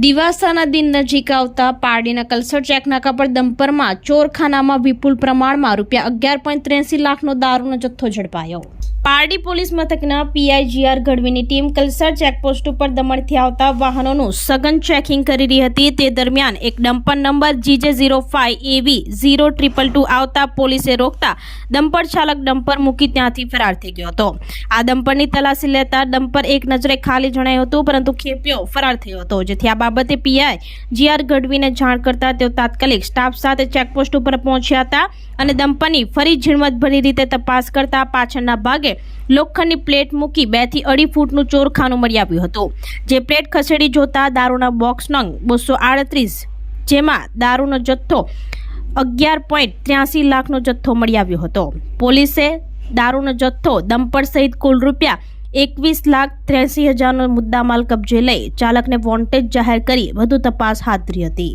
દિવાસાના દિન નજીક આવતા પારડીના કલસર ચેકનાકા પર દંપરમાં ચોરખાનામાં વિપુલ પ્રમાણમાં રૂપિયા અગિયાર પોઈન્ટ ત્રેસી લાખનો દારૂનો જથ્થો ઝડપાયો. પારડી પોલીસ મથકના પીઆઈજીઆર ગઢવીની ટીમ કલસર ચેકપોસ્ટ ઉપર દમણથી આવતા વાહનોનું સઘન ચેકિંગ કરી રહી હતી. તે દરમિયાન એક dumper number GJ zero five AV zero triple two આવતા પોલીસે રોકતા ડમ્પર ચાલક ડમ્પર મૂકી ત્યાંથી ફરાર થઈ ગયો હતો. આ ડમ્પરની તલાશી લેતા ડમ્પર એક નજરે ખાલી જણાયું હતું, પરંતુ ખેપ્યો ફરાર થયો હતો. જેથી આ બાબતે પીઆઈ જીઆર ગઢવીને જાણ કરતા તેઓ તાત્કાલિક સ્ટાફ સાથે ચેકપોસ્ટ ઉપર પહોંચ્યા હતા અને ડમ્પરની ફરી ઝીણવટભરી રીતે તપાસ કરતા પાછળના ભાગે લોખંડની પ્લેટ મૂકી બેથી અઢી ફૂટનું ચોરખાનું મળી આવ્યું હતું. જે પ્લેટ ખસેડી જોતા દારૂના બોક્સ નંગ બસો આડત્રીસ, જેમાં દારૂનો જથ્થો અગિયાર પોઈન્ટ ત્ર્યાસી લાખનો જથ્થો મળી આવ્યો હતો. પોલીસે દારૂનો જથ્થો દંપર સહિત કુલ રૂપિયા એકવીસ લાખ ત્ર્યાસી હજારનો મુદ્દામાલ કબજે લઈ ચાલકને વોન્ટેજ જાહેર કરી વધુ તપાસ હાથ ધરી હતી.